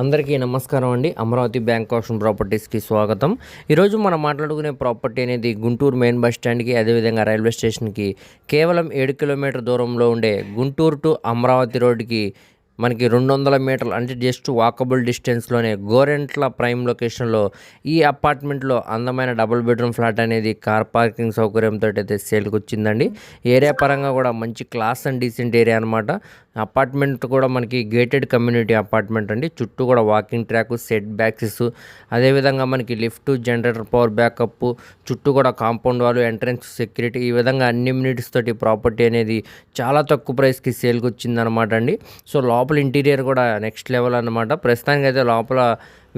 అందరికీ నమస్కారం అండి. అమరావతి బ్యాంక్ ఆప్షన్ ప్రాపర్టీస్కి స్వాగతం. ఈరోజు మనం మాట్లాడుకునే ప్రాపర్టీ అనేది గుంటూరు మెయిన్ బస్ స్టాండ్కి అదేవిధంగా రైల్వే స్టేషన్కి కేవలం ఏడు కిలోమీటర్ దూరంలో ఉండే గుంటూరు టు అమరావతి రోడ్డుకి మనకి రెండు వందల మీటర్లు అంటే జస్ట్ వాకబుల్ డిస్టెన్స్లోనే గోరెంట్ల ప్రైమ్ లొకేషన్లో ఈ అపార్ట్మెంట్లో అందమైన డబుల్ బెడ్రూమ్ ఫ్లాట్ అనేది కార్ పార్కింగ్ సౌకర్యంతో అయితే సేల్కి వచ్చిందండి. ఏరియా పరంగా కూడా మంచి క్లాస్ అండ్ డీసెంట్ ఏరియా అనమాట అపార్ట్మెంట్ కూడా మనకి గేటెడ్ కమ్యూనిటీ అపార్ట్మెంట్ అండి. చుట్టూ కూడా వాకింగ్ ట్రాక్ సెట్ బ్యాక్సెస్ అదేవిధంగా మనకి లిఫ్ట్ జనరేటర్ పవర్ బ్యాకప్ చుట్టూ కూడా కాంపౌండ్ వాళ్ళు ఎంట్రన్స్ సెక్యూరిటీ ఈ విధంగా అన్ని యూనిట్స్ తోటి ప్రాపర్టీ అనేది చాలా తక్కువ ప్రైస్కి సేల్కి వచ్చిందనమాట అండి. సో లోపల ఇంటీరియర్ కూడా నెక్స్ట్ లెవెల్ అనమాట ప్రస్తుతానికి అయితే లోపల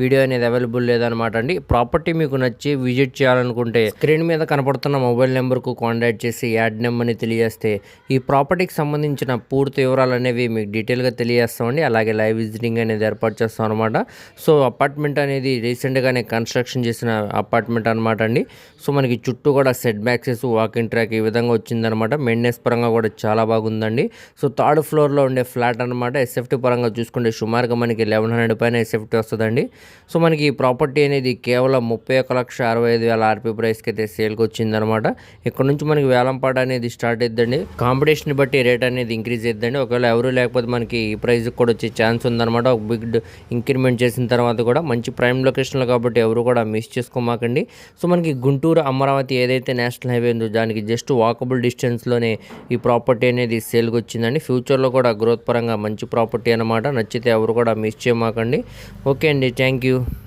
వీడియో అనేది అవైలబుల్ లేదనమాట అండి. ప్రాపర్టీ మీకు నచ్చి విజిట్ చేయాలనుకుంటే స్క్రీన్ మీద కనపడుతున్న మొబైల్ నెంబర్కు కాంటాక్ట్ చేసి యాడ్ నెంబర్ని తెలియజేస్తే ఈ ప్రాపర్టీకి సంబంధించిన పూర్తి వివరాలు అనేవి మీకు డీటెయిల్గా తెలియజేస్తామండి. అలాగే లైవ్ విజిటింగ్ అనేది ఏర్పాటు చేస్తాం అనమాట సో అపార్ట్మెంట్ అనేది రీసెంట్గానే కన్స్ట్రక్షన్ చేసిన అపార్ట్మెంట్ అనమాట అండి. సో మనకి చుట్టూ కూడా సెట్ బ్యాక్సెస్ వాకింగ్ ట్రాక్ ఈ విధంగా వచ్చిందనమాట మెయింటెనెన్స్ పరంగా కూడా చాలా బాగుందండి. సో థర్డ్ ఫ్లోర్లో ఉండే ఫ్లాట్ అనమాట ఎస్ఎఫ్టీ పరంగా చూసుకుంటే సుమారుగా మనకి లెవెన్ హండ్రెడ్ పైన ఎస్ఎఫ్టీ వస్తుందండి. సో మనకి ఈ ప్రాపర్టీ అనేది కేవలం ముప్పై ఒక లక్ష అరవై ఐదు వేల ఆర్పీ ప్రైస్కి అయితే సేల్కి వచ్చిందనమాట. ఇక్కడ నుంచి మనకి వేలంపాట అనేది స్టార్ట్ అయిద్దండి. కాంపిటీషన్ బట్టి రేట్ అనేది ఇంక్రీజ్ అయిద్దండి. ఒకవేళ ఎవరు లేకపోతే మనకి ఈ ప్రైస్కి కూడా వచ్చే ఛాన్స్ ఉందన్నమాట ఒక బిగ్ ఇంక్రిమెంట్ చేసిన తర్వాత కూడా మంచి ప్రైమ్ లొకేషన్లో కాబట్టి ఎవరు కూడా మిస్ చేసుకోమాకండి. సో మనకి గుంటూరు అమరావతి ఏదైతే నేషనల్ హైవే ఉందో దానికి జస్ట్ వాకబుల్ డిస్టెన్స్లోనే ఈ ప్రాపర్టీ అనేది సేల్కి వచ్చిందండి. ఫ్యూచర్లో కూడా గ్రోత్ పరంగా మంచి ప్రాపర్టీ అనమాట నచ్చితే ఎవరు కూడా మిస్ చేయమాకండి. ఓకే అండి. Thank thank you.